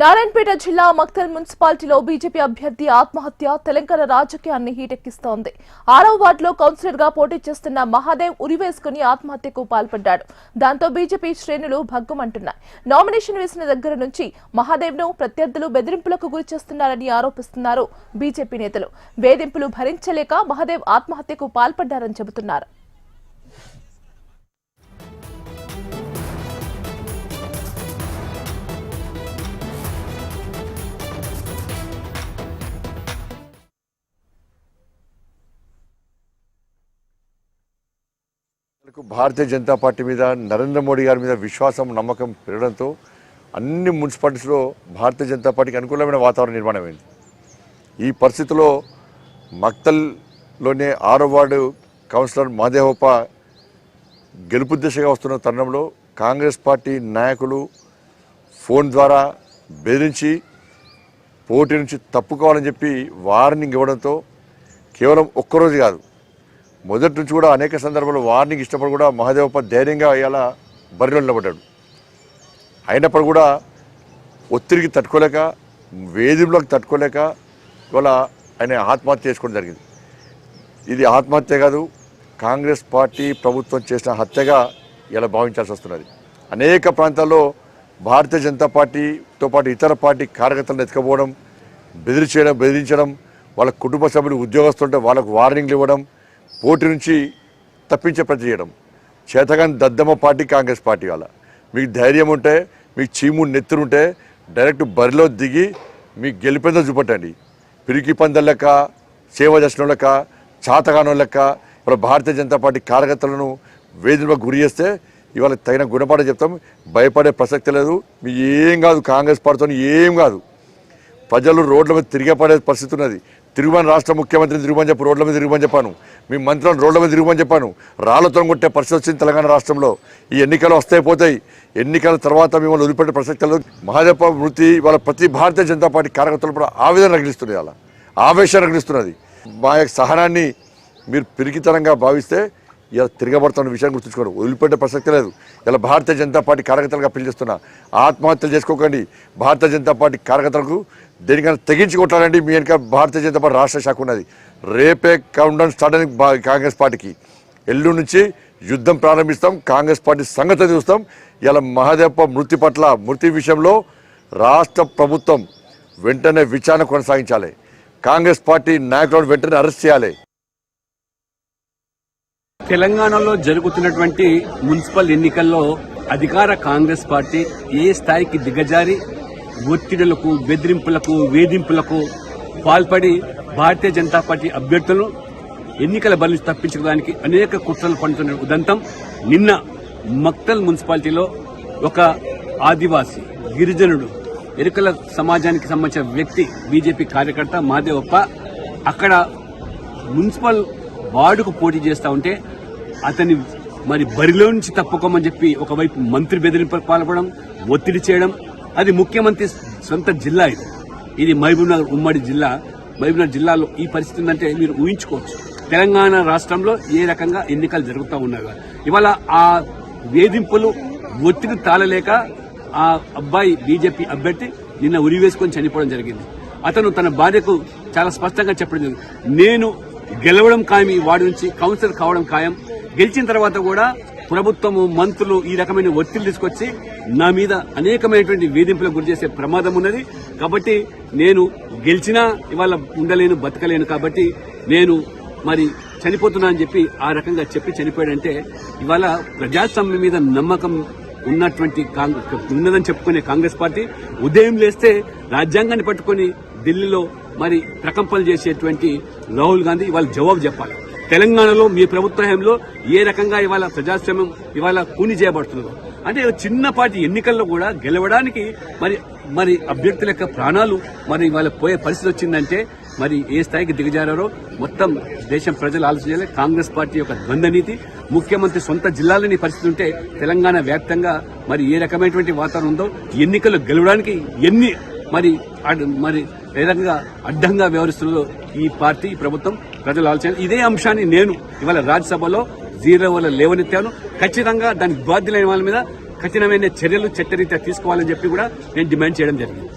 నారాయణపేట జిల్లా మక్తల్ మున్సిపాలిటీలో బీజేపీ అభ్యర్థి ఆత్మహత్య తెలంగాణ రాజకీయాన్ని హీటెక్కిస్తోంది. ఆరవ వార్డులో కౌన్సిలర్గా పోటీ చేస్తున్న మహాదేవ్ ఉరివేసుకుని ఆత్మహత్యకు పాల్పడ్డాడు. దాంతో బీజేపీ శ్రేణులు భగ్గుమంటున్నాయి. నామినేషన్ వేసిన దగ్గర నుంచి మహాదేవ్ను ప్రత్యర్థులు బెదిరింపులకు గురి చేస్తున్నారని ఆరోపిస్తున్నారు బీజేపీ నేతలు. వేధింపులు భరించలేక మహాదేవ్ ఆత్మహత్యకు పాల్పడ్డారని చెబుతున్నారు. భారతీయ జనతా పార్టీ మీద నరేంద్ర మోడీ గారి మీద విశ్వాసం నమ్మకం పెరగడంతో అన్ని మున్సిపాలిటీస్లో భారతీయ జనతా పార్టీకి అనుకూలమైన వాతావరణం నిర్మాణమైంది. ఈ పరిస్థితిలో మక్తల్లోనే ఆరో వార్డు కౌన్సిలర్ మహదేవప్ప గెలుపు దిశగా వస్తున్న తరుణంలో కాంగ్రెస్ పార్టీ నాయకులు ఫోన్ ద్వారా బెదిరించి పోటీ నుంచి తప్పుకోవాలని చెప్పి వార్నింగ్ ఇవ్వడంతో కేవలం ఒక్కరోజు కాదు మొదటి నుంచి కూడా అనేక సందర్భాల్లో వార్నింగ్ ఇచ్చినప్పుడు కూడా మహాదేవప్ప ధైర్యంగా ఇలా బరిలో నిలబడ్డాడు. అయినప్పుడు కూడా ఒత్తిడికి తట్టుకోలేక వేధింపులకు తట్టుకోలేక ఇవాళ ఆయన ఆత్మహత్య చేసుకోవడం జరిగింది. ఇది ఆత్మహత్య కాదు కాంగ్రెస్ పార్టీ ప్రభుత్వం చేసిన హత్యగా ఇలా భావించాల్సి వస్తున్నది. అనేక ప్రాంతాల్లో భారతీయ జనతా పార్టీతో పాటు ఇతర పార్టీ కార్యకర్తలను ఎత్తుకపోవడం బెదిరించడం బెదిరించడం వాళ్ళ కుటుంబ సభ్యులు ఉద్యోగస్తుంటే వాళ్ళకు వార్నింగ్లు ఇవ్వడం పోటీ నుంచి తప్పించే ప్రతి చేయడం. చేతగాని దద్దమ్మ పార్టీ కాంగ్రెస్ పార్టీ వాళ్ళ మీకు ధైర్యం ఉంటే మీకు చీము నెత్తురుంటే డైరెక్ట్ బరిలో దిగి మీకు గెలిపిందో చూపట్టండి. పిరికి పందల లెక్క సేవ దర్శనం లెక్క చాతగానం లెక్క ఇప్పుడు భారతీయ జనతా పార్టీ కార్యకర్తలను వేధింపులకు గురి చేస్తే ఇవాళ తగిన గుణపాఠం చెప్తాం. భయపడే ప్రసక్తి లేదు. మీ ఏం కాదు కాంగ్రెస్ పార్టీతో ఏం కాదు. ప్రజలు రోడ్ల మీద తిరిగే పడే పరిస్థితి ఉన్నది. తిరుగుమని రాష్ట్ర ముఖ్యమంత్రిని తిరుగుమని చెప్పి రోడ్ల మీద తిరుగుమని చెప్పాను. మీ మంత్రులను రోడ్ల మీద తిరుగుమని చెప్పాను. రాళ్ళతో కొట్టే పరిస్థితి వచ్చింది తెలంగాణ రాష్ట్రంలో. ఈ ఎన్నికలు వస్తాయి పోతాయి. ఎన్నికల తర్వాత మిమ్మల్ని వదిలిపెట్టే ప్రసక్తి లేదు మహాదేవ మృతి వాళ్ళ ప్రతి భారతీయ జనతా పార్టీ కార్యకర్తలు కూడా ఆవేదన రగిలిస్తున్నాయి అలా ఆవేశం రగిలిస్తున్నది. మా యొక్క సహనాన్ని మీరు పిరికితనంగా భావిస్తే ఇలా తిరగబడుతున్న విషయాన్ని గుర్తుంచుకోరు వదిలిపెట్టే ప్రసక్తి లేదు. ఇలా భారతీయ జనతా పార్టీ కార్యకర్తలుగా పిలిచేస్తున్నా ఆత్మహత్యలు చేసుకోకండి. భారతీయ జనతా పార్టీ కార్యకర్తలకు దేనికైనా తెగించి కొట్టాలండి. మీ వెనక భారతీయ జనతా పార్టీ రాష్ట్ర శాఖ ఉన్నది. రేపే కౌంటౌన్ స్టార్ట్ కాంగ్రెస్ పార్టీకి. ఎల్లు నుంచి యుద్ధం ప్రారంభిస్తాం. కాంగ్రెస్ పార్టీ సంగతి చూస్తాం. ఇలా మహాదేవప్ప మృతి పట్ల మృతి విషయంలో రాష్ట్ర ప్రభుత్వం వెంటనే విచారణ కొనసాగించాలి. కాంగ్రెస్ పార్టీ నాయకులను వెంటనే అరెస్ట్ చేయాలి. తెలంగాణలో జరుగుతున్నటువంటి మున్సిపల్ ఎన్నికల్లో అధికార కాంగ్రెస్ పార్టీ ఏ స్థాయికి దిగజారి ఒత్తిడులకు బెదిరింపులకు వేధింపులకు పాల్పడి భారతీయ జనతా పార్టీ అభ్యర్థులను ఎన్నికల బలి నుంచి తప్పించడానికి అనేక కుట్రలు పండుతున్న ఉదంతం నిన్న మక్తల్ మున్సిపాలిటీలో ఒక ఆదివాసి గిరిజనుడు ఎరుకల సమాజానికి సంబంధించిన వ్యక్తి బీజేపీ కార్యకర్త మాదేవప్ప అక్కడ మున్సిపల్ వార్డుకు పోటీ చేస్తా ఉంటే అతని మరి బరిలో నుంచి తప్పుకోమని చెప్పి ఒకవైపు మంత్రి బెదిరింపు పాల్పడడం ఒత్తిడి చేయడం అది ముఖ్యమంత్రి సొంత జిల్లా ఇది. ఇది మహబూబ్నగర్ ఉమ్మడి జిల్లా. మహబూబ్నగర్ జిల్లాలో ఈ పరిస్థితి ఉందంటే మీరు ఊహించుకోవచ్చు. తెలంగాణ రాష్ట్రంలో ఏ రకంగా ఎన్నికలు జరుగుతూ ఉన్నాయి ఇవాళ ఆ వేధింపులు ఒత్తిడి తాళలేక ఆ అబ్బాయి బీజేపీ అభ్యర్థి నిన్న ఉరి వేసుకొని చనిపోవడం జరిగింది. అతను తన భార్యకు చాలా స్పష్టంగా చెప్పడం జరిగింది. నేను గెలవడం ఖాయం ఈ వార్డు నుంచి కౌన్సిలర్ కావడం ఖాయం. గెలిచిన తర్వాత కూడా ప్రభుత్వము మంత్రులు ఈ రకమైన ఒత్తిడి తీసుకొచ్చి నా మీద అనేకమైనటువంటి వేధింపులకు గురి చేసే ప్రమాదం ఉన్నది. కాబట్టి నేను గెలిచినా ఇవాళ ఉండలేను బతకలేను కాబట్టి నేను మరి చనిపోతున్నా అని చెప్పి ఆ రకంగా చెప్పి చనిపోయాడంటే ఇవాళ ప్రజాస్వామ్యం మీద నమ్మకం ఉన్నటువంటి కాంగ్రెస్ ఉన్నదని చెప్పుకునే కాంగ్రెస్ పార్టీ ఉదయం లేస్తే రాజ్యాంగాన్ని పట్టుకొని ఢిల్లీలో మరి ప్రకంపనలు చేసేటువంటి రాహుల్ గాంధీ ఇవాళ జవాబు చెప్పాలి. తెలంగాణలో మీ ప్రభుత్వ హయాంలో ఏ రకంగా ఇవాళ ప్రజాస్వామ్యం ఇవాళ కూని చేయబడుతుందో. అంటే చిన్నపాటి ఎన్నికల్లో కూడా గెలవడానికి మరి మరి అభ్యర్థుల యొక్క ప్రాణాలు మరి ఇవాళ పోయే పరిస్థితి వచ్చిందంటే మరి ఏ స్థాయికి దిగజారారో మొత్తం దేశం ప్రజలు ఆలోచించాలి కాంగ్రెస్ పార్టీ యొక్క ద్వంద్వ నీతి ముఖ్యమంత్రి సొంత జిల్లాలోని పరిస్థితి ఉంటే తెలంగాణ వ్యాప్తంగా మరి ఏ రకమైనటువంటి వాతావరణం ఉందో ఎన్నికలు గెలవడానికి ఎన్ని మరి మరి ఏ రకంగా అడ్డంగా వ్యవహరిస్తున్నదో ఈ పార్టీ ఈ ప్రభుత్వం ప్రజలు ఆలోచన. ఇదే అంశాన్ని నేను ఇవాళ రాజ్యసభలో జీరో వల్ల లేవనెత్తాను. ఖచ్చితంగా దానికి బాధ్యులైన వాళ్ళ మీద కఠినమైన చర్యలు చట్టరీత్యా తీసుకోవాలని చెప్పి కూడా నేను డిమాండ్ చేయడం జరిగింది.